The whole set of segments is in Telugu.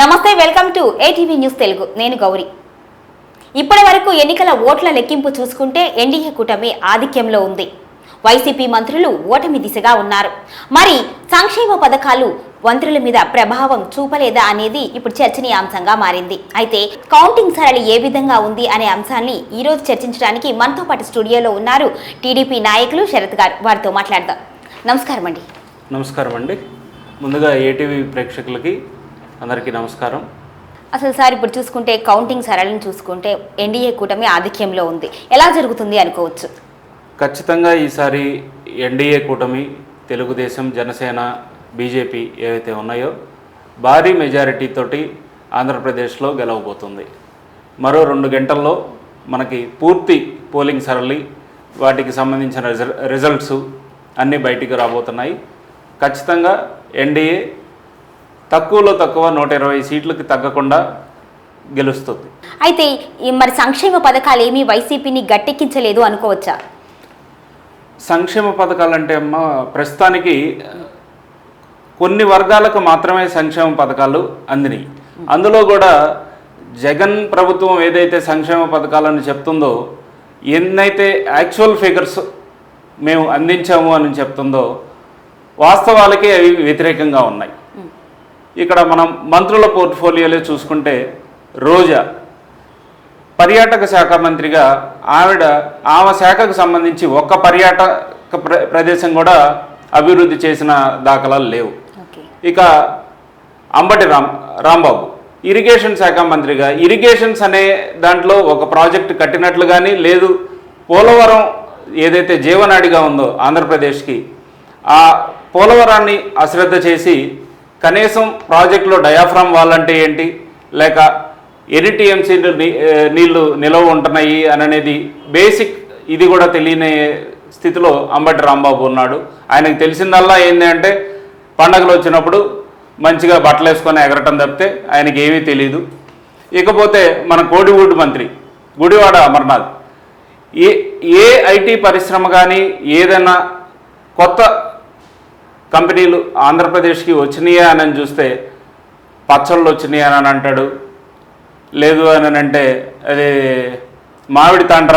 నమస్తే welcome to ATV news Telugu నేను గౌరీ. ఇప్పటి వరకు ఎన్నికల ఓట్ల లెక్కింపు చూసుకుంటే ఎన్డీఏ కూటమి ఆధిక్యంలో ఉంది. వైసీపీ మంత్రులు ఓటమి దిశగా ఉన్నారు. మరి సంక్షేమ పథకాలు మంత్రుల మీద ప్రభావం చూపలేదా అనేది ఇప్పుడు చర్చనీయాంశంగా మారింది. అయితే కౌంటింగ్ సరళి ఏ విధంగా ఉంది అనే అంశాన్ని ఈరోజు చర్చించడానికి మనతో పాటు స్టూడియోలో ఉన్నారు టీడీపీ నాయకులు శరత్ గారు. వారితో మాట్లాడదాం. నమస్కారం అండి నమస్కారం అండి ముందుగా ఏటీవీ ప్రేక్షకులకి అందరికీ నమస్కారం. అసలు సార్ ఇప్పుడు చూసుకుంటే కౌంటింగ్ సరళిని చూసుకుంటే ఎన్డీఏ కూటమి ఆధిక్యంలో ఉంది. ఎలా జరుగుతుంది అనుకోవచ్చు? ఖచ్చితంగా ఈసారి ఎన్డీఏ కూటమి తెలుగుదేశం జనసేన బీజేపీ ఏవైతే ఉన్నాయో భారీ మెజారిటీ తోటి ఆంధ్రప్రదేశ్లో గెలవబోతుంది. మరో రెండు గంటల్లో మనకి పూర్తి పోలింగ్ సరళి వాటికి సంబంధించిన రిజల్ రిజల్ట్స్ అన్నీ బయటికి రాబోతున్నాయి. ఖచ్చితంగా ఎన్డీఏ తక్కువలో తక్కువ నూట ఇరవై సీట్లకి తగ్గకుండా గెలుస్తుంది. అయితే మరి సంక్షేమ పథకాలు ఏమీ వైసీపీని గట్టెక్కించలేదు అనుకోవచ్చా? సంక్షేమ పథకాలంటే అమ్మ ప్రస్తుతానికి కొన్ని వర్గాలకు మాత్రమే సంక్షేమ పథకాలు అందినాయి. అందులో కూడా జగన్ ప్రభుత్వం ఏదైతే సంక్షేమ పథకాలను చెప్తుందో ఎన్నైతే యాక్చువల్ ఫిగర్స్ మేము అందించాము అని చెప్తుందో వాస్తవాలకి అవి వ్యతిరేకంగా ఉన్నాయి. ఇక్కడ మనం మంత్రుల పోర్ట్ఫోలియోలో చూసుకుంటే రోజా పర్యాటక శాఖ మంత్రిగా ఆవిడ ఆమె శాఖకు సంబంధించి ఒక్క పర్యాటక ప్ర ప్రదేశం కూడా అభివృద్ధి చేసిన దాఖలాలు లేవు. ఇక అంబటి రామ్ రాంబాబు ఇరిగేషన్ శాఖ మంత్రిగా ఇరిగేషన్స్ అనే దాంట్లో ఒక ప్రాజెక్ట్ కట్టినట్లు కానీ లేదు పోలవరం ఏదైతే జీవనాడిగా ఉందో ఆంధ్రప్రదేశ్కి ఆ పోలవరాన్ని అశ్రద్ధ చేసి కనీసం ప్రాజెక్టులో డయాఫ్రామ్ వాల్ అంటే ఏంటి? లేక ఎన్ని టీఎంసీ నీళ్ళు నిలవ ఉంటున్నాయి అని అనేది బేసిక్ ఇది కూడా తెలియని స్థితిలో అంబటి రాంబాబు ఉన్నాడు. ఆయనకు తెలిసిందల్లా ఏంటి అంటే పండగలు వచ్చినప్పుడు మంచిగా బట్టలు వేసుకొని ఎగరటం తప్పితే ఆయనకి ఏమీ తెలియదు ఇకపోతే మన కోడిగూడు మంత్రి గుడివాడ అమర్నాథ్ ఏ ఏ ఐటీ పరిశ్రమ కానీ ఏదైనా కొత్త కంపెనీలు ఆంధ్రప్రదేశ్కి వచ్చినాయా అని చూస్తే పచ్చళ్ళు వచ్చినాయి అని అంటాడు. లేదు అని అంటే అది మామిడి తాండ్ర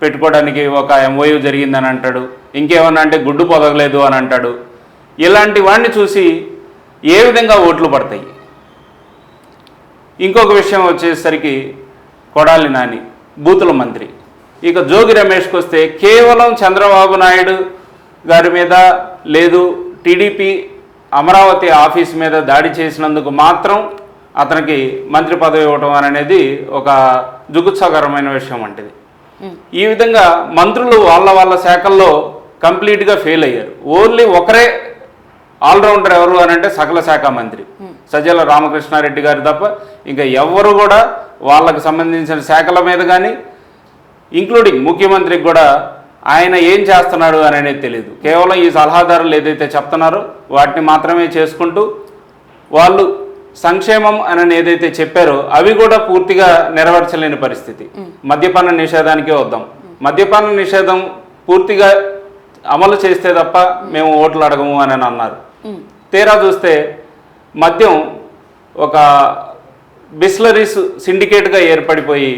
పెట్టుకోవడానికి ఒక ఎంఓయూ జరిగిందని అంటాడు. ఇంకేమన్నా అంటే గుడ్డు పొదగలేదు అని అంటాడు. ఇలాంటి వాడిని చూసి ఏ విధంగా ఓట్లు పడతాయి? ఇంకొక విషయం వచ్చేసరికి కొడాలి నాని బూతుల మంత్రి. ఇక జోగి రమేష్కి వస్తే కేవలం చంద్రబాబు నాయుడు గారి మీద లేదు టీడీపీ అమరావతి ఆఫీస్ మీద దాడి చేసినందుకు మాత్రం అతనికి మంత్రి పదవి ఇవ్వటం అనేది ఒక జుగుత్సాకరమైన విషయం వంటిది ఈ విధంగా మంత్రులు వాళ్ళ వాళ్ళ శాఖల్లో కంప్లీట్గా ఫెయిల్ అయ్యారు. ఓన్లీ ఒకరే ఆల్రౌండర్ ఎవరు అని అంటే సకల శాఖ మంత్రి. సజ్జల రామకృష్ణారెడ్డి గారు తప్ప ఇంకా ఎవరు కూడా వాళ్ళకి సంబంధించిన శాఖల మీద కానీ ఇంక్లూడింగ్ ముఖ్యమంత్రికి కూడా ఆయన ఏం చేస్తున్నాడు అని అనేది తెలియదు కేవలం ఈ సలహాదారులు ఏదైతే చెప్తున్నారో వాటిని మాత్రమే చేసుకుంటూ వాళ్ళు సంక్షేమం అని ఏదైతే చెప్పారో అవి కూడా పూర్తిగా నెరవేర్చలేని పరిస్థితి. మద్యపాన నిషేధానికే వద్దాం. మద్యపాన నిషేధం పూర్తిగా అమలు చేస్తే తప్ప మేము ఓట్లు అడగము అని అన్నారు. తీరా చూస్తే మద్యం ఒక బిస్లరీస్ సిండికేట్గా ఏర్పడిపోయి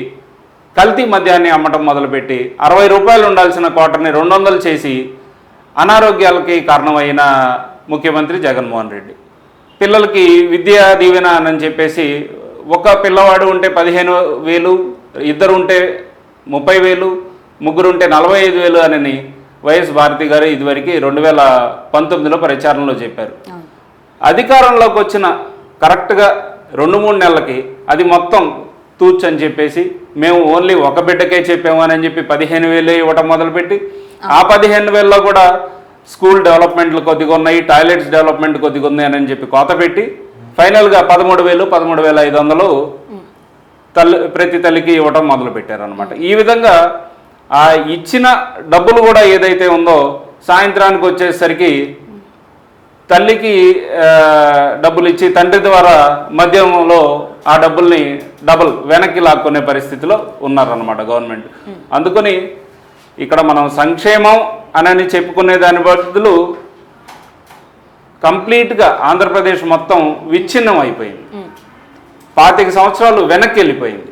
కల్తీ మద్యాన్ని అమ్మటం మొదలుపెట్టి అరవై రూపాయలు ఉండాల్సిన కోటని రెండు వందలు చేసి అనారోగ్యాలకి కారణమైన ముఖ్యమంత్రి జగన్మోహన్ రెడ్డి. పిల్లలకి విద్యా దీవెన అని చెప్పేసి ఒక పిల్లవాడు ఉంటే పదిహేను వేలు ఇద్దరు ఉంటే ముప్పై వేలు ముగ్గురు ఉంటే నలభై ఐదు వేలు అని వైఎస్ భారతి గారు ఇదివరకు రెండు వేల పంతొమ్మిదిలో ప్రచారంలో చెప్పారు. అధికారంలోకి వచ్చిన కరెక్ట్గా రెండు మూడు నెలలకి అది మొత్తం తూచ్ అని చెప్పేసి మేము ఓన్లీ ఒక బిడ్డకే చెప్పాము అని చెప్పి పదిహేను వేలు ఇవ్వటం మొదలుపెట్టి ఆ పదిహేను వేలలో కూడా స్కూల్ డెవలప్మెంట్లు కొద్దిగా ఉన్నాయి టాయిలెట్స్ డెవలప్మెంట్ కొద్దిగా ఉంది అని చెప్పి కోత పెట్టి ఫైనల్గా పదమూడు వేలు పదమూడు వేల ఐదు వందలు తల్లి ప్రతి తల్లికి ఇవ్వటం మొదలు పెట్టారనమాట ఈ విధంగా ఆ ఇచ్చిన డబ్బులు కూడా ఏదైతే ఉందో సాయంత్రానికి వచ్చేసరికి తల్లికి డబ్బులు ఇచ్చి తండ్రి ద్వారా మద్యంలో ఆ డబ్బుల్ని డబుల్ వెనక్కి లాక్కునే పరిస్థితిలో ఉన్నారన్నమాట గవర్నమెంట్. అందుకని ఇక్కడ మనం సంక్షేమం అనని చెప్పుకునే దాని బదులు కంప్లీట్గా ఆంధ్రప్రదేశ్ మొత్తం విచ్ఛిన్నం అయిపోయింది. పాతిక సంవత్సరాలు వెనక్కి వెళ్ళిపోయింది.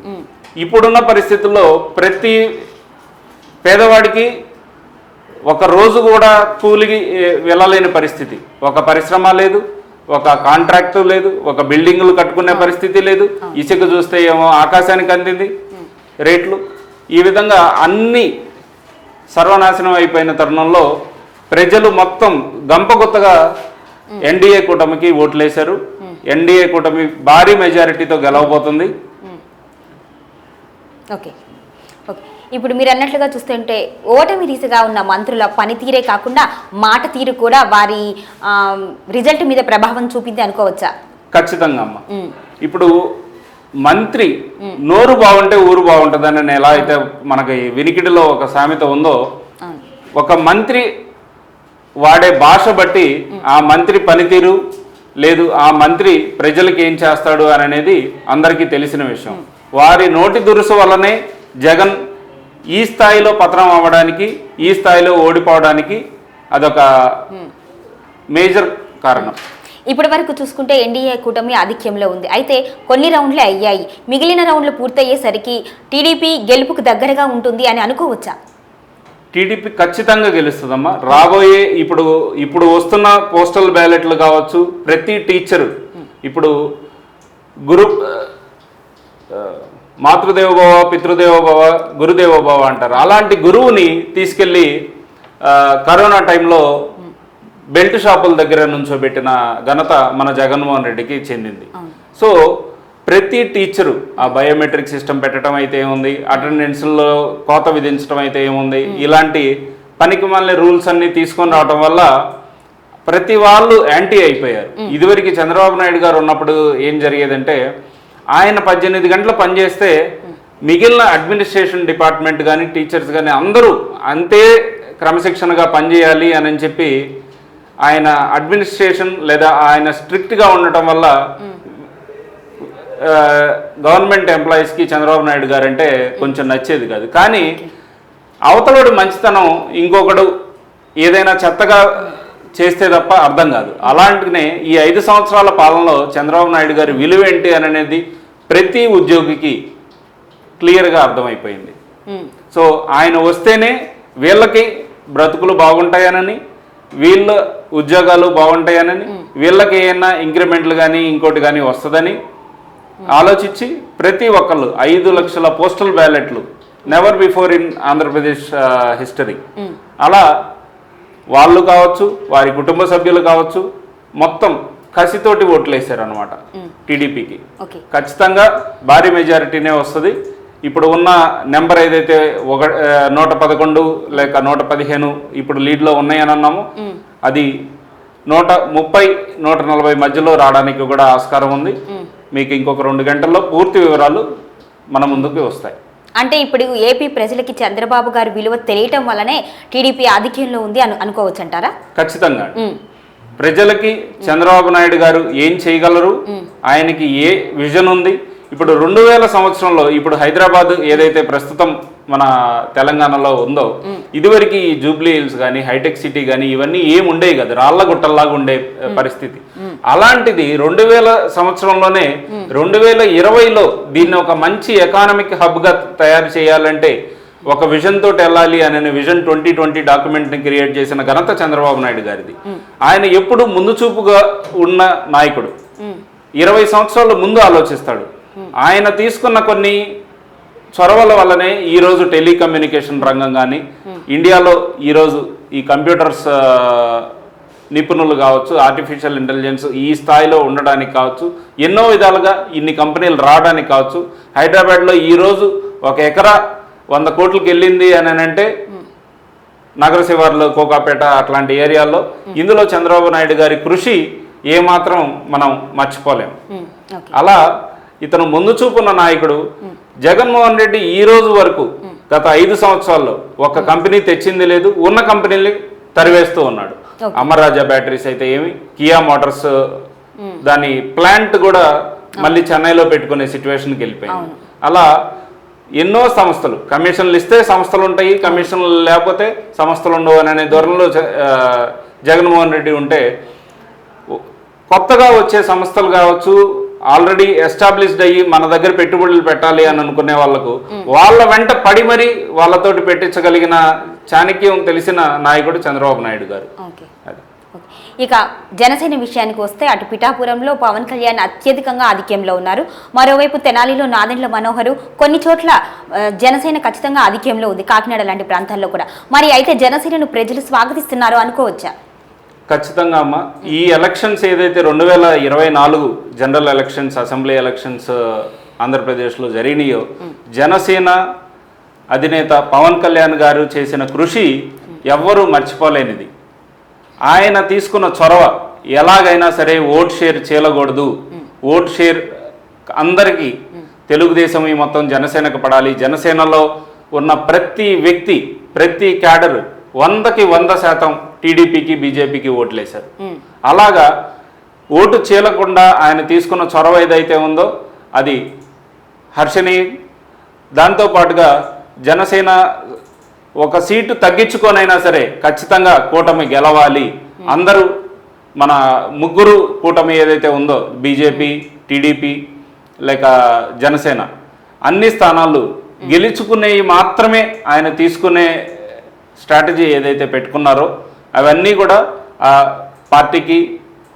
ఇప్పుడున్న పరిస్థితుల్లో ప్రతి పేదవాడికి ఒక రోజు కూడా కూలికి వెళ్ళలేని పరిస్థితి. ఒక పరిశ్రమ లేదు ఒక కాంట్రాక్టు లేదు ఒక బిల్డింగులు కట్టుకునే పరిస్థితి లేదు. ఇసుక చూస్తే ఏమో ఆకాశానికి అందింది. రేట్లు. ఈ విధంగా అన్ని సర్వనాశనం అయిపోయిన తరుణంలో ప్రజలు మొత్తం గంపగుత్తగా ఎన్డీఏ కూటమికి ఓట్లేశారు. ఎన్డీఏ కూటమి భారీ మెజారిటీతో గెలవబోతుంది. Okay okay. ఇప్పుడు మీరు అన్నట్లుగా చూస్తుంటే ఓటమి దిశగా ఉన్న మంత్రుల పనితీరే కాకుండా మాట తీరు కూడా వారి రిజల్ట్ మీద ప్రభావం చూపింది అనుకోవచ్చా? ఖచ్చితంగా అమ్మ. ఇప్పుడు మంత్రి నోరు బాగుంటే ఊరు బాగుంటుందని ఎలా అయితే మనకి వినికిడిలో ఒక సామెత ఉందో ఒక మంత్రి వాడే భాష బట్టి ఆ మంత్రి పనితీరు లేదు ఆ మంత్రి ప్రజలకు ఏం చేస్తాడు అని అనేది అందరికీ తెలిసిన విషయం. వారి నోటి దురుసు వల్లనే జగన్ ఈ స్థాయిలో పతనం అవ్వడానికి ఈ స్థాయిలో ఓడిపోవడానికి అదొక మేజర్ కారణం. ఇప్పటి వరకు చూసుకుంటే ఎన్డీఏ కూటమి ఆధిక్యంలో ఉంది. అయితే కొన్ని రౌండ్లే అయ్యాయి. మిగిలిన రౌండ్లు పూర్తయ్యేసరికి టీడీపీ గెలుపుకు దగ్గరగా ఉంటుంది అని అనుకోవచ్చా? టీడీపీ ఖచ్చితంగా గెలుస్తుందమ్మా. రాబోయే ఇప్పుడు ఇప్పుడు వస్తున్న పోస్టల్ బ్యాలెట్లు కావచ్చు ప్రతి టీచరు ఇప్పుడు గురు ఆ, మాతృదేవోభవ పితృదేవోభవ గురుదేవోభవ అంటారు. అలాంటి గురువుని తీసుకెళ్ళి కరోనా టైంలో బెల్ట్ షాపుల దగ్గర నుంచోబెట్టిన ఘనత మన జగన్మోహన్ రెడ్డికి చెందింది. సో ప్రతి టీచరు ఆ బయోమెట్రిక్ సిస్టమ్ పెట్టడం అయితే ఏముంది? అటెండెన్స్లో కోత విధించడం అయితే ఏముంది? ఇలాంటి పనికి మళ్ళీ రూల్స్ అన్ని తీసుకొని రావడం వల్ల ప్రతి వాళ్ళు యాంటీ అయిపోయారు. ఇదివరకు చంద్రబాబు నాయుడు గారు ఉన్నప్పుడు ఏం జరిగేదంటే ఆయన పద్దెనిమిది గంటలు పనిచేస్తే మిగిలిన అడ్మినిస్ట్రేషన్ డిపార్ట్మెంట్ కానీ టీచర్స్ కానీ అందరూ అంతే క్రమశిక్షణగా పనిచేయాలి అని చెప్పి ఆయన అడ్మినిస్ట్రేషన్ లేదా ఆయన స్ట్రిక్ట్గా ఉండటం వల్ల గవర్నమెంట్ ఎంప్లాయీస్కి చంద్రబాబు నాయుడు గారు అంటే కొంచెం నచ్చేది కాదు. కానీ అవతలోడు మంచితనం ఇంకొకడు ఏదైనా చెత్తగా చేస్తే తప్ప అర్థం కాదు. అలాంటినే ఈ ఐదు సంవత్సరాల పాలనలో చంద్రబాబు నాయుడు గారి విలువ ఏంటి అని అనేది ప్రతి ఉద్యోగికి క్లియర్గా అర్థమైపోయింది. ఉమ్, సో ఆయన వస్తేనే వీళ్ళకి బ్రతుకులు బాగుంటాయనని వీళ్ళ ఉద్యోగాలు బాగుంటాయనని వీళ్ళకి ఏమైనా ఇంక్రిమెంట్లు కానీ ఇంకోటి కానీ వస్తుందని ఆలోచించి ప్రతి ఒక్కళ్ళు ఐదు లక్షల postal బ్యాలెట్లు never before in Andhra Pradesh history అలా వాళ్ళు కావచ్చు వారి కుటుంబ సభ్యులు కావచ్చు మొత్తం కసితోటి ఓట్లు వేశారు అనమాట టీడీపీకి ఖచ్చితంగా భారీ మెజారిటీనే వస్తుంది. ఇప్పుడు ఉన్న నెంబర్ ఏదైతే ఒక నూట పదకొండు లేక నూట పదిహేను ఇప్పుడు లీడ్లో ఉన్నాయని అన్నాము అది నూట ముప్పై నూట నలభై మధ్యలో రావడానికి కూడా ఆస్కారం ఉంది. మీకు ఇంకొక రెండు గంటల్లో పూర్తి వివరాలు మన ముందుకు వస్తాయి. అంటే ఇప్పుడు ఏపీ ప్రజలకి చంద్రబాబు గారి విలువ తెలియటం వల్లనే టీడీపీ ఆధిక్యంలో ఉంది అను అనుకోవచ్చు అంటారా ఖచ్చితంగా ప్రజలకి చంద్రబాబు నాయుడు గారు ఏం చేయగలరు? ఆయనకి ఏ విజన్ ఉంది? ఇప్పుడు రెండు వేల సంవత్సరంలో ఇప్పుడు హైదరాబాద్ ఏదైతే ప్రస్తుతం మన తెలంగాణలో ఉందో ఇదివరకు ఈ జూబ్లీ హిల్స్ కానీ హైటెక్ సిటీ కానీ ఇవన్నీ ఏం ఉండేవి కదా. రాళ్ళ గుట్టల్లాగా ఉండే పరిస్థితి. అలాంటిది రెండు వేల సంవత్సరంలోనే రెండు వేల ఇరవైలో దీన్ని ఒక మంచి ఎకానమిక్ హబ్గా తయారు చేయాలంటే ఒక విజన్ తోటి వెళ్ళాలి అనే విజన్ ట్వంటీ ట్వంటీ డాక్యుమెంట్ని క్రియేట్ చేసిన ఘనత చంద్రబాబు నాయుడు గారిది. ఆయన ఎప్పుడు ముందు చూపుగా ఉన్న నాయకుడు. ఇరవై సంవత్సరాల ముందు ఆలోచిస్తాడు. ఆయన తీసుకున్న కొన్ని చొరవల వల్లనే ఈరోజు టెలికమ్యూనికేషన్ రంగం కానీ ఇండియాలో ఈరోజు ఈ కంప్యూటర్స్ నిపుణులు కావచ్చు ఆర్టిఫిషియల్ ఇంటెలిజెన్స్ ఈ స్థాయిలో ఉండడానికి కావచ్చు ఎన్నో విధాలుగా ఇన్ని కంపెనీలు రావడానికి కావచ్చు హైదరాబాద్లో ఈరోజు ఒక ఎకరా వంద కోట్లకి వెళ్ళింది అని అంటే నగర శివార్లు కోకాపేట అట్లాంటి ఏరియాల్లో ఇందులో చంద్రబాబు నాయుడు గారి కృషి ఏమాత్రం మనం మర్చిపోలేం. అలా ఇతను ముందు చూపున్న నాయకుడు జగన్మోహన్ రెడ్డి ఈ రోజు వరకు గత ఐదు సంవత్సరాల్లో ఒక కంపెనీ తెచ్చింది లేదు ఉన్న కంపెనీని తరివేస్తూ ఉన్నాడు. అమర్రాజా బ్యాటరీస్ అయితే ఏమి కియా మోటార్స్ దాని ప్లాంట్ కూడా మళ్ళీ చెన్నైలో పెట్టుకునే సిచ్యువేషన్కి వెళ్ళిపోయింది. అలా ఎన్నో సంస్థలు. కమిషన్లు ఇస్తే సంస్థలు ఉంటాయి కమిషన్లు లేకపోతే సంస్థలు ఉండవు అనే ధోరణిలో జ- ఆ, జగన్మోహన్ రెడ్డి ఉంటే కొత్తగా వచ్చే సంస్థలు కావచ్చు ఆల్రెడీ ఎస్టాబ్లిష్డ్ అయ్యి మన దగ్గర పెట్టుబడులు పెట్టాలి అని అనుకునే వాళ్ళకు వాళ్ళ వెంట పడి మరి వాళ్ళతోటి పెట్టించగలిగిన చాణక్యం తెలిసిన నాయకుడు చంద్రబాబు నాయుడు గారు. ఇక జనసేన విషయానికి వస్తే అటు పిఠాపురంలో పవన్ కళ్యాణ్ అత్యధికంగా ఆధిక్యంలో ఉన్నారు. మరోవైపు తెనాలిలో నాదెండ్ల మనోహరు కొన్ని చోట్ల జనసేన ఖచ్చితంగా ఆధిక్యంలో ఉంది కాకినాడ లాంటి ప్రాంతాల్లో కూడా. మరి అయితే జనసేనను ప్రజలు స్వాగతిస్తున్నారు అనుకోవచ్చా? ఖచ్చితంగా అమ్మ. ఈ ఎలక్షన్స్ ఏదైతే రెండు వేల ఇరవై నాలుగు జనరల్ ఎలక్షన్స్ అసెంబ్లీ ఎలక్షన్స్ ఆంధ్రప్రదేశ్లో జరిగినాయో జనసేన అధినేత పవన్ కళ్యాణ్ గారు చేసిన కృషి ఎవ్వరూ మర్చిపోలేనిది. ఆయన తీసుకున్న చొరవ ఎలాగైనా సరే ఓట్ షేర్ చేయకూడదు ఓట్ షేర్ అందరికీ తెలుగుదేశం ఈ మొత్తం జనసేనకు పడాలి. జనసేనలో ఉన్న ప్రతి వ్యక్తి ప్రతి క్యాడర్ వందకి వంద శాతం టీడీపీకి బీజేపీకి ఓట్లేశారు. అలాగా ఓటు చీలకుండా ఆయన తీసుకున్న చొరవ ఏదైతే ఉందో అది హర్షని దాంతోపాటుగా జనసేన ఒక సీటు తగ్గించుకొనైనా సరే ఖచ్చితంగా కూటమి గెలవాలి. అందరూ మన ముగ్గురు కూటమి ఏదైతే ఉందో బీజేపీ టీడీపీ లేక జనసేన అన్ని స్థానాలు గెలుచుకునేవి మాత్రమే ఆయన తీసుకునే స్ట్రాటజీ ఏదైతే పెట్టుకున్నారో అవన్నీ కూడా ఆ పార్టీకి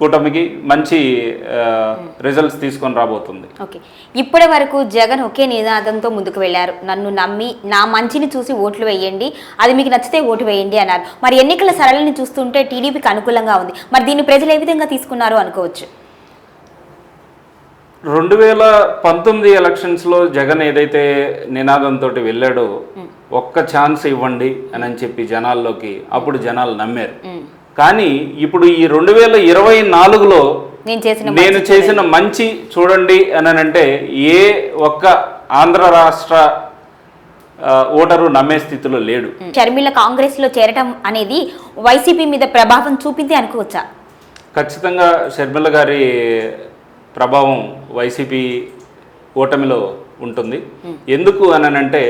కూటమికి మంచి రిజల్ట్స్ తీసుకొని రాబోతుంది. ఓకే. ఇప్పటి వరకు జగన్ ఒకే నినాదంతో ముందుకు వెళ్ళారు. నన్ను నమ్మి నా మంచిని చూసి ఓట్లు వేయండి అది మీకు నచ్చితే ఓటు వేయండి అన్నారు. మరి ఎన్నికల సరళిని చూస్తుంటే టీడీపీకి అనుకూలంగా ఉంది. మరి దీన్ని ప్రజలు ఏ విధంగా తీసుకున్నారు అనుకోవచ్చు? రెండు వేల పంతొమ్మిది ఎలక్షన్స్లో జగన్ ఏదైతే నినాదంతో వెళ్ళాడో ఒక్క ఛాన్స్ ఇవ్వండి అని అని చెప్పి జనాల్లోకి అప్పుడు జనాలు నమ్మారు. కానీ ఇప్పుడు ఈ రెండు వేల ఇరవై నాలుగులో నేను చేసిన నేను చేసిన మంచి చూడండి అని అంటే ఏ ఒక్క ఆంధ్ర రాష్ట్ర ఓటరు నమ్మే స్థితిలో లేడు. షర్మిల కాంగ్రెస్లో చేరటం అనేది వైసీపీ మీద ప్రభావం చూపింది అనుకోవచ్చా? ఖచ్చితంగా షర్మిల గారి ప్రభావం వైసీపీ ఓటమిలో ఉంటుంది. ఎందుకు అని అంటే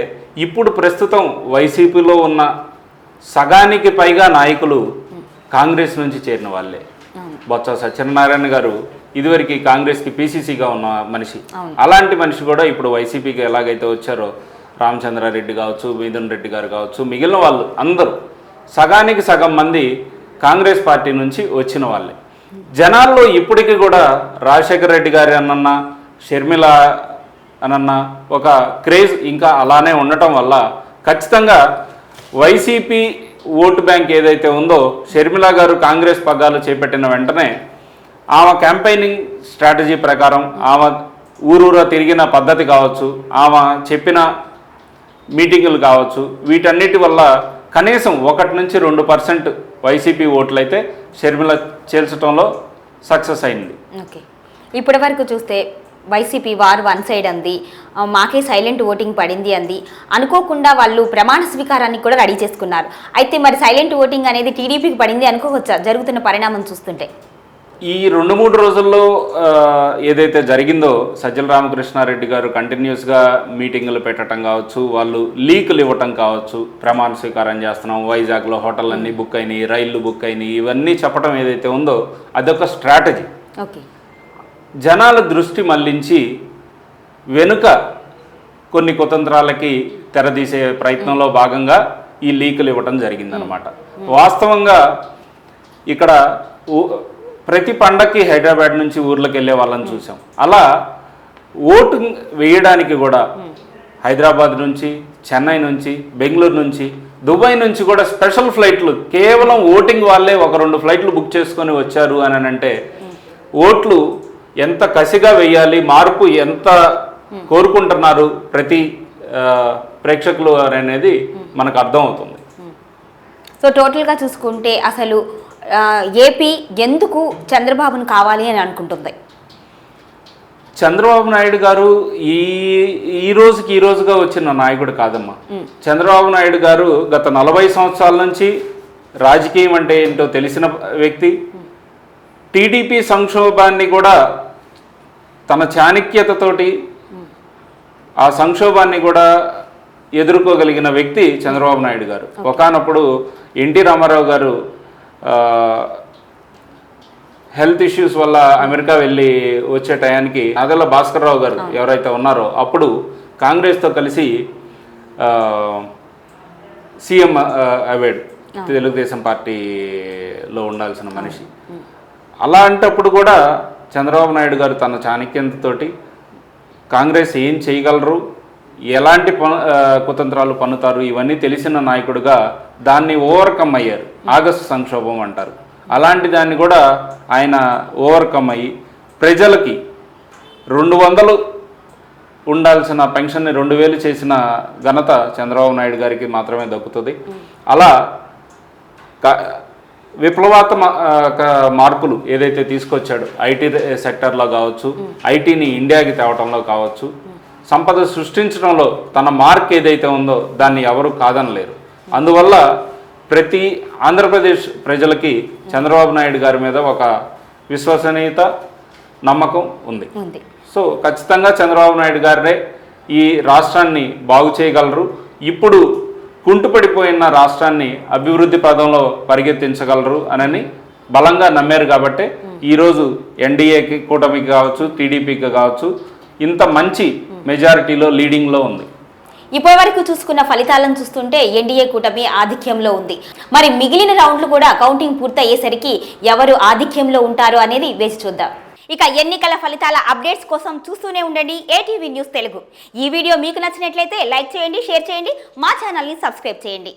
ఇప్పుడు ప్రస్తుతం వైసీపీలో ఉన్న సగానికి పైగా నాయకులు కాంగ్రెస్ నుంచి చేరిన వాళ్ళే. బొత్స సత్యనారాయణ గారు ఇదివరకు కాంగ్రెస్కి పీసీసీగా ఉన్న మనిషి. అలాంటి మనిషి కూడా ఇప్పుడు వైసీపీకి ఎలాగైతే వచ్చారో రామచంద్రారెడ్డి కావచ్చు మిథున్ రెడ్డి గారు కావచ్చు మిగిలిన వాళ్ళు అందరూ సగానికి సగం మంది కాంగ్రెస్ పార్టీ నుంచి వచ్చిన వాళ్ళే జనాల్లో ఇప్పటికీ కూడా రాజశేఖర రెడ్డి గారి అన్నన్న షర్మిల అనన్న ఒక క్రేజ్ ఇంకా అలానే ఉండటం వల్ల ఖచ్చితంగా వైసీపీ ఓటు బ్యాంక్ ఏదైతే ఉందో షర్మిల గారు కాంగ్రెస్ పగ్గాలు చేపట్టిన వెంటనే ఆమె క్యాంపెయినింగ్ స్ట్రాటజీ ప్రకారం ఆమె ఊరూరా తిరిగిన పద్ధతి కావచ్చు ఆమె చెప్పిన మీటింగులు కావచ్చు వీటన్నిటి వల్ల కనీసం ఒకటి నుంచి రెండు పర్సెంట్ వైసీపీ ఓట్లయితే షర్మిల చేల్చడంలో సక్సెస్ అయింది. ఓకే. ఇప్పటి వరకు చూస్తే వైసీపీ వారు వన్ సైడ్ అంది. మాకే సైలెంట్ ఓటింగ్ పడింది అంది. అనుకోకుండా వాళ్ళు ప్రమాణ స్వీకారానికి కూడా రెడీ చేసుకున్నారు. అయితే మరి సైలెంట్ ఓటింగ్ అనేది టీడీపీకి పడింది అనుకోవచ్చా? జరుగుతున్న పరిణామం చూస్తుంటే. ఈ రెండు మూడు రోజుల్లో ఏదైతే జరిగిందో సజ్జల రామకృష్ణారెడ్డి గారు కంటిన్యూస్గా మీటింగులు పెట్టడం కావచ్చు వాళ్ళు లీకులు ఇవ్వటం కావచ్చు ప్రమాణ స్వీకారం చేస్తున్నాం వైజాగ్లో హోటల్ అన్నీ బుక్ అయినాయి రైళ్ళు బుక్ అయినాయి ఇవన్నీ చెప్పడం ఏదైతే ఉందో అదొక స్ట్రాటజీ. ఓకే. జనాల దృష్టి మళ్ళించి వెనుక కొన్ని కుతంత్రాలకి తెరదీసే ప్రయత్నంలో భాగంగా ఈ లీకులు ఇవ్వటం జరిగిందనమాట వాస్తవంగా ఇక్కడ ప్రతి పండక్కి హైదరాబాద్ నుంచి ఊర్లోకి వెళ్ళే వాళ్ళని చూసాం. అలా ఓటు వేయడానికి కూడా హైదరాబాద్ నుంచి చెన్నై నుంచి బెంగళూరు నుంచి దుబాయ్ నుంచి కూడా స్పెషల్ ఫ్లైట్లు కేవలం ఓటింగ్ వాళ్ళే ఒక రెండు ఫ్లైట్లు బుక్ చేసుకొని వచ్చారు అని అంటే ఓట్లు ఎంత కసిగా వేయాలి మార్పు ఎంత కోరుకుంటున్నారు ప్రతి ప్రేక్షకులు అనేది మనకు అర్థం అవుతుంది సో టోటల్గా చూసుకుంటే అసలు ఏపీ ఎందుకు చంద్రబాబును కావాలి అని అనుకుంటుంది? చంద్రబాబు నాయుడు గారు ఈ ఈ రోజుకి ఈ రోజుగా వచ్చిన నాయకుడు కాదమ్మా. చంద్రబాబు నాయుడు గారు గత నలభై సంవత్సరాల నుంచి రాజకీయం అంటే ఏంటో తెలిసిన వ్యక్తి. టీడీపీ సంక్షోభాన్ని కూడా తన చాణక్యతతోటి ఆ సంక్షోభాన్ని కూడా ఎదుర్కోగలిగిన వ్యక్తి చంద్రబాబు నాయుడు గారు. ఒకానప్పుడు ఎన్టీ రామారావు గారు హెల్త్ ఇష్యూస్ వల్ల అమెరికా వెళ్ళి వచ్చే టయానికి నాదెల్ల భాస్కర్ రావు గారు ఎవరైతే ఉన్నారో అప్పుడు కాంగ్రెస్తో కలిసి సీఎం అయ్యాడు తెలుగుదేశం పార్టీలో ఉండాల్సిన మనిషి. అలాంటప్పుడు కూడా చంద్రబాబు నాయుడు గారు తన చాణక్యంతతోటి కాంగ్రెస్ ఏం చేయగలరు? ఎలాంటి పను కుతంత్రాలు పన్నుతారు? ఇవన్నీ తెలిసిన నాయకుడుగా దాన్ని ఓవర్కమ్ అయ్యారు. ఆగస్టు సంక్షోభం అంటారు. అలాంటి దాన్ని కూడా ఆయన ఓవర్కమ్ అయ్యి ప్రజలకి రెండు వందలు ఉండాల్సిన పెన్షన్ని రెండు వేలు చేసిన ఘనత చంద్రబాబు నాయుడు గారికి మాత్రమే దక్కుతుంది. అలా క- విప్లవాత్మ ఆ, క- మార్పులు ఏదైతే తీసుకొచ్చాడో ఐటీ సెక్టర్లో కావచ్చు ఐటీని ఇండియాకి తేవటంలో కావచ్చు సంపద సృష్టించడంలో తన మార్క్ ఏదైతే ఉందో దాన్ని ఎవరు కాదనలేరు. అందువల్ల ప్రతి ఆంధ్రప్రదేశ్ ప్రజలకి చంద్రబాబు నాయుడు గారి మీద ఒక విశ్వసనీయత నమ్మకం ఉంది. ఉంది. సో ఖచ్చితంగా చంద్రబాబు నాయుడు గారే ఈ రాష్ట్రాన్ని బాగు చేయగలరు. ఇప్పుడు కుంటుపడిపోయిన రాష్ట్రాన్ని అభివృద్ధి పదంలో పరిగెత్తించగలరు అనని బలంగా నమ్మారు కాబట్టే ఈరోజు ఎన్డీఏకి కూటమికి కావచ్చు టీడీపీకి కావచ్చు ఇంత మంచి మెజారిటీలో లీడింగ్లో ఉంది. ఇప్పటి వరకు చూసుకున్న ఫలితాలను చూస్తుంటే ఎన్డీఏ కూటమి ఆధిక్యంలో ఉంది. మరి మిగిలిన రౌండ్లు కూడా కౌంటింగ్ పూర్తయ్యేసరికి ఎవరు ఆధిక్యంలో ఉంటారు అనేది వేచి చూద్దాం. ఇక ఎన్నికల ఫలితాల అప్డేట్స్ కోసం చూస్తూనే ఉండండి ఏటీవీ న్యూస్ తెలుగు. ఈ వీడియో మీకు నచ్చినట్లయితే లైక్ చేయండి షేర్ చేయండి మా ఛానల్ని సబ్స్క్రైబ్ చేయండి.